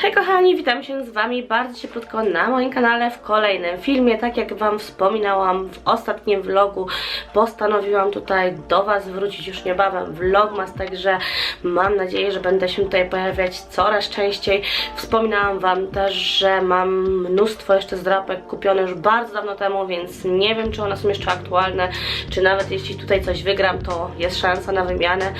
Hej kochani, witam się z Wami bardzo cieplutko na moim kanale w kolejnym filmie. Tak jak Wam wspominałam w ostatnim vlogu, postanowiłam tutaj do Was wrócić już niebawem vlogmas, także mam nadzieję, że będę się tutaj pojawiać coraz częściej. Wspominałam Wam też, że mam mnóstwo jeszcze zdrapek kupione już bardzo dawno temu, więc nie wiem, czy one są jeszcze aktualne, czy nawet jeśli tutaj coś wygram, to jest szansa na wymianę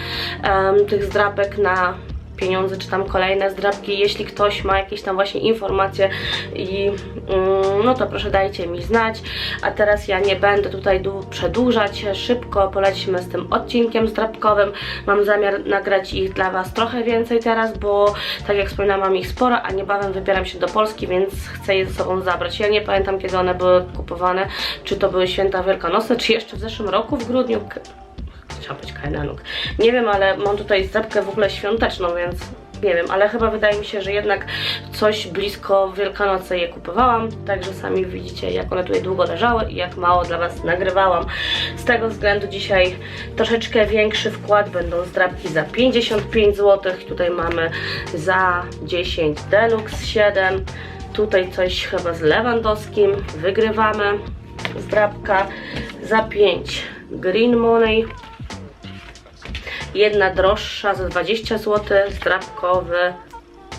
em, tych zdrapek na pieniądze, czy tam kolejne zdrabki. Jeśli ktoś ma jakieś tam właśnie informacje i mm, no to proszę dajcie mi znać. A teraz ja nie będę tutaj dłu- przedłużać. Szybko polecimy z tym odcinkiem zdrabkowym. Mam zamiar nagrać ich dla Was trochę więcej teraz, bo tak jak wspominałam mam ich sporo, a niebawem wybieram się do Polski, więc chcę je ze sobą zabrać. Ja nie pamiętam kiedy one były kupowane, czy to były święta wielkanocne, czy jeszcze w zeszłym roku w grudniu chciała być. Nie wiem, ale mam tutaj zdrabkę w ogóle świąteczną, więc nie wiem, ale chyba wydaje mi się, że jednak coś blisko Wielkanocy je kupowałam, także sami widzicie, jak one tutaj długo leżały i jak mało dla Was nagrywałam. Z tego względu dzisiaj troszeczkę większy wkład, będą zdrabki za 55 zł, tutaj mamy za 10 Deluxe 7, tutaj coś chyba z Lewandowskim, wygrywamy zdrabka za 5 Green Money, jedna droższa za 20 zł, zdrabkowy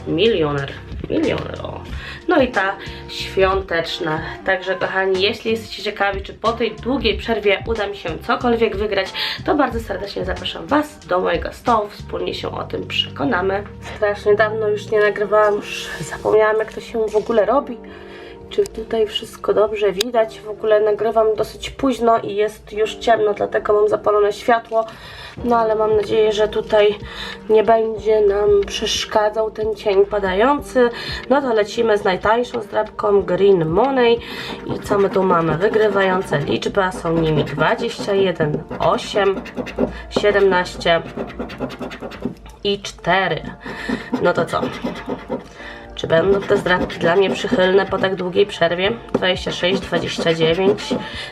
milioner. Milioner, o. No i ta świąteczna. Także kochani, jeśli jesteście ciekawi, czy po tej długiej przerwie uda mi się cokolwiek wygrać, to bardzo serdecznie zapraszam Was do mojego stołu. Wspólnie się o tym przekonamy. Strasznie dawno już nie nagrywałam, już zapomniałam jak to się w ogóle robi. Czy tutaj wszystko dobrze widać? W ogóle nagrywam dosyć późno i jest już ciemno, dlatego mam zapalone światło. No ale mam nadzieję, że tutaj nie będzie nam przeszkadzał ten cień padający. No to lecimy z najtańszą zdrabką Green Money. I co my tu mamy? Wygrywające liczby, a są nimi 21, 8, 17 i 4. No to co? Czy będą te zdrabki dla mnie przychylne po tak długiej przerwie? 26, 29,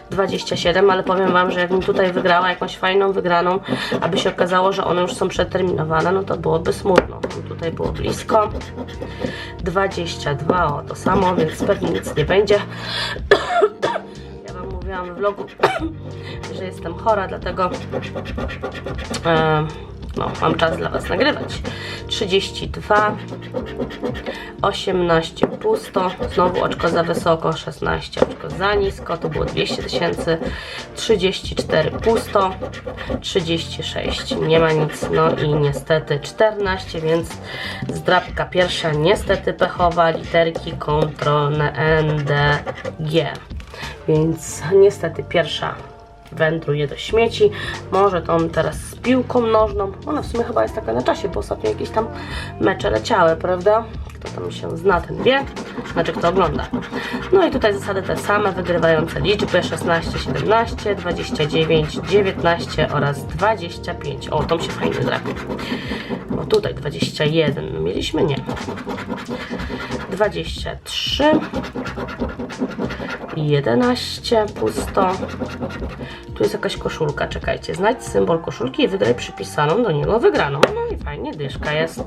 27, ale powiem Wam, że jakbym tutaj wygrała jakąś fajną wygraną, aby się okazało, że one już są przeterminowane, no to byłoby smutno. Tutaj było blisko. 22, o to samo, więc pewnie nic nie będzie. Ja Wam mówiłam w vlogu, że jestem chora, dlatego e, no, mam czas dla Was nagrywać. 32, 18 pusto, znowu oczko za wysoko, 16 oczko za nisko, to było 200 tysięcy, 34 pusto, 36 nie ma nic, no i niestety 14, więc zdrabka pierwsza niestety pechowa, literki kontrolne N, D, G. Więc niestety pierwsza wędruje do śmieci. Może on teraz z piłką nożną. Ona w sumie chyba jest taka na czasie, bo ostatnio jakieś tam mecze leciały, prawda? Kto tam się zna, ten wie. Znaczy, kto ogląda. No i tutaj zasady te same, wygrywające liczby 16, 17, 29, 19 oraz 25. O, to mi się fajnie trafi. O, tutaj 21 mieliśmy? Nie. 23 11 pusto. Tu jest jakaś koszulka, czekajcie. Znajdź symbol koszulki i wygraj przypisaną do niego wygraną. No i fajnie, dyszka jest.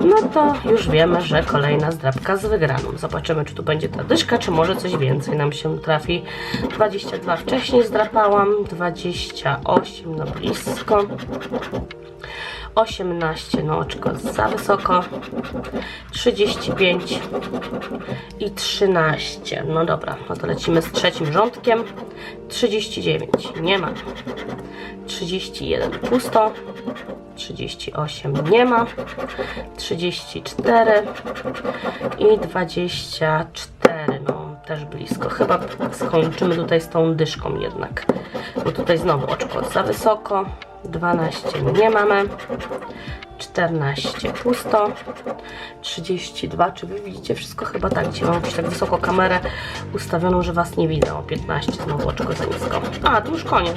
No to już wiemy, że kolejna zdrabka z wygraną. Zobaczymy, czy tu będzie ta dyszka, czy może coś więcej nam się trafi. 22 wcześniej zdrapałam, 28 no blisko. 18 no oczko za wysoko, 35 i 13. No dobra, no to lecimy z trzecim rządkiem. 39 nie ma, 31 pusto, 38 nie ma, 34 i 24. No też blisko. Chyba skończymy tutaj z tą dyszką jednak. Bo tutaj znowu oczko za wysoko. 12 nie mamy. 14 pusto. 32. Czy wy widzicie wszystko? Chyba tak. Dzisiaj mam jakąś tak wysoko kamerę ustawioną, że was nie widzę. O 15 znowu oczko za nisko. A, tu już koniec.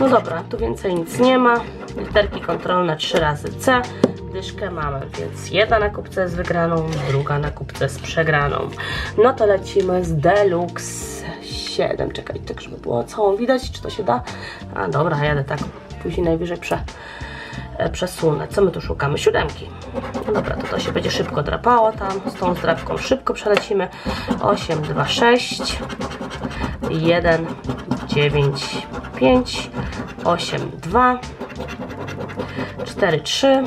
No dobra, tu więcej nic nie ma. Literki kontrolne 3 razy C. Dyszkę mamy, więc jedna na kupce z wygraną, druga na kupce z przegraną. No to lecimy z Deluxe 7. Czekaj, tak żeby było całą widać, czy to się da? A dobra, jadę tak. Później najwyżej prze, e, przesunę. Co my tu szukamy? Siódemki. No dobra, to to się będzie szybko drapało tam. Z tą zdrapką szybko przelecimy. 8, 2, 6, 1, 9, 5, 8, 2, 4, 3.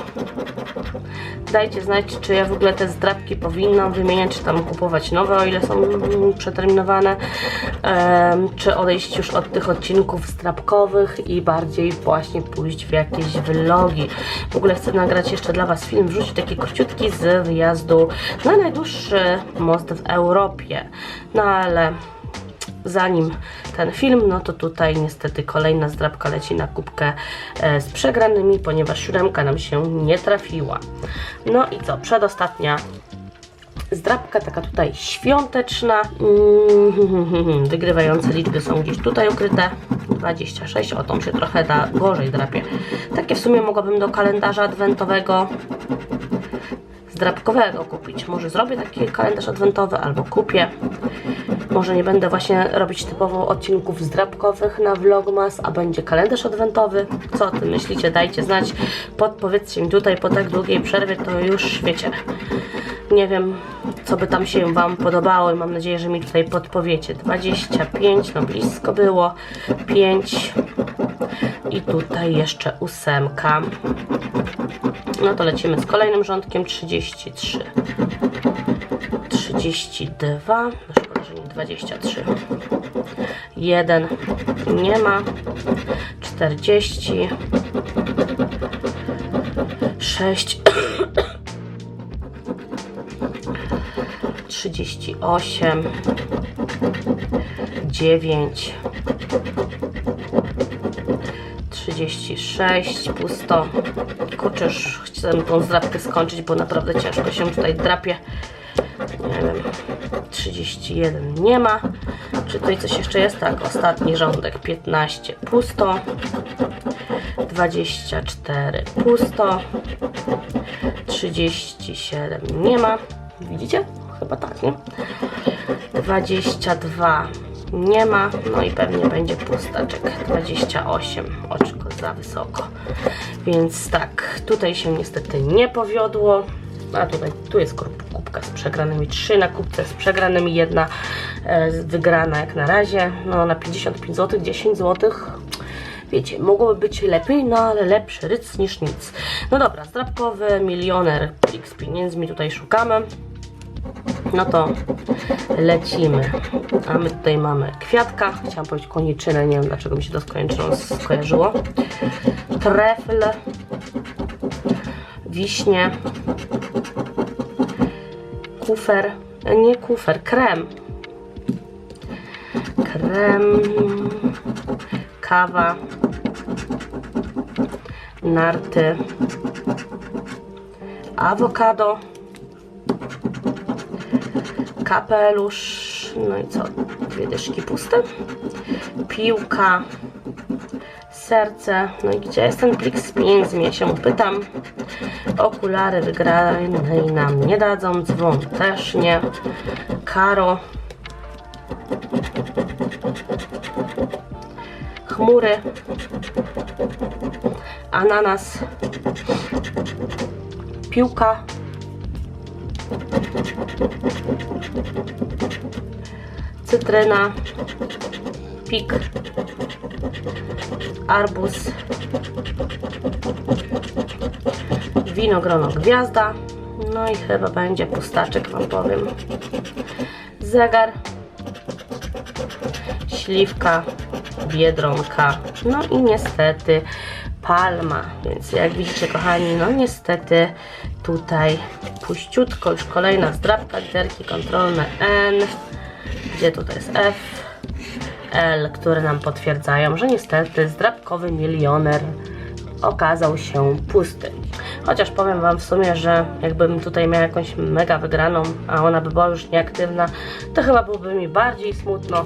Dajcie znać, czy ja w ogóle te zdrapki powinnam wymieniać, czy tam kupować nowe, o ile są przeterminowane, czy odejść już od tych odcinków zdrapkowych i bardziej właśnie pójść w jakieś vlogi. W ogóle chcę nagrać jeszcze dla Was film, wrzucić taki króciutki z wyjazdu na najdłuższy most w Europie. No ale zanim ten film, no to tutaj niestety kolejna zdrabka leci na kubkę e, z przegranymi, ponieważ siódemka nam się nie trafiła. No i co, przedostatnia zdrabka, taka tutaj świąteczna. Wygrywające liczby są gdzieś tutaj ukryte. 26, o tą się trochę da gorzej drapie. Takie w sumie mogłabym do kalendarza adwentowego zdrabkowego kupić. Może zrobię taki kalendarz adwentowy albo kupię. Może nie będę właśnie robić typowo odcinków zdrabkowych na Vlogmas, a będzie kalendarz adwentowy. Co o tym myślicie? Dajcie znać. Podpowiedzcie mi tutaj po tak długiej przerwie, to już wiecie. Nie wiem, co by tam się Wam podobało i mam nadzieję, że mi tutaj podpowiecie. 25, no blisko było. 5 i tutaj jeszcze ósemka. No to lecimy z kolejnym rządkiem 33. 32, 23. 1 nie ma. 40. 6. 38. 9. 36, pusto. Kurczę, już chcę tą zdrapkę skończyć, bo naprawdę ciężko się tutaj drapie. Nie wiem, 31 nie ma. Czy tutaj coś jeszcze jest? Tak, ostatni rządek 15 pusto. 24 pusto. 37 nie ma. Widzicie? Chyba tak, nie? 22 nie ma, no i pewnie będzie pustaczek 28, oczko za wysoko. Więc tak, tutaj się niestety nie powiodło. A tutaj, tu jest kup- z przegranymi, 3 na kubce z przegranymi, jedna e, wygrana jak na razie. No na 55 zł, 10 zł. Wiecie, mogłoby być lepiej, no ale lepszy ryc niż nic. No dobra, zdrabkowy milioner X pieniędzmi tutaj szukamy. No to lecimy. A my tutaj mamy kwiatka. Chciałam powiedzieć koniczynę, nie wiem dlaczego mi się to z koniczyną skojarzyło. Wiśnie. Kufer. Nie kufer, krem. Krem. Kawa. Narty. Awokado kapelusz, no i co, dwie dyszki puste, piłka, serce, no i gdzie jest ten plik z pieniędzmi, ja się pytam, okulary wygranej nam nie dadzą, dzwon też nie, karo, chmury, ananas, piłka, cytryna, pik, arbuz, winogrono gwiazda, no i chyba będzie pustaczek, wam powiem. Zegar, śliwka, biedronka, no i niestety palma, więc jak widzicie kochani, no niestety tutaj puściutko, już kolejna zdrabka, literki kontrolne N, gdzie tutaj jest F, L, które nam potwierdzają, że niestety zdrabkowy milioner okazał się pusty. Chociaż powiem Wam w sumie, że jakbym tutaj miała jakąś mega wygraną, a ona by była już nieaktywna, to chyba byłoby mi bardziej smutno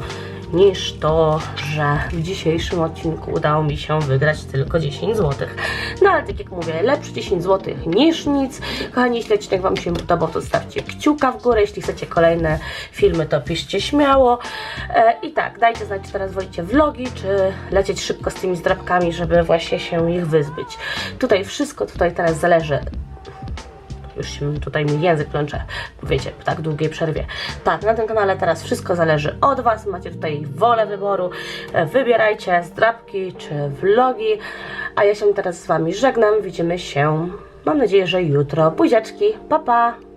niż to, że w dzisiejszym odcinku udało mi się wygrać tylko 10 zł. No ale tak jak mówię, lepsze 10 zł niż nic. Kochani, jeśli odcinek Wam się podobał, to stawcie kciuka w górę. Jeśli chcecie kolejne filmy, to piszcie śmiało. E, I tak, dajcie znać, czy teraz wolicie vlogi, czy lecieć szybko z tymi zdrabkami, żeby właśnie się ich wyzbyć. Tutaj wszystko tutaj teraz zależy już się tutaj mi język plącze, wiecie, w tak długiej przerwie. Tak, na tym kanale teraz wszystko zależy od Was, macie tutaj wolę wyboru, E, wybierajcie zdrabki czy vlogi, a ja się teraz z Wami żegnam, widzimy się, mam nadzieję, że jutro. Buziaczki, pa pa!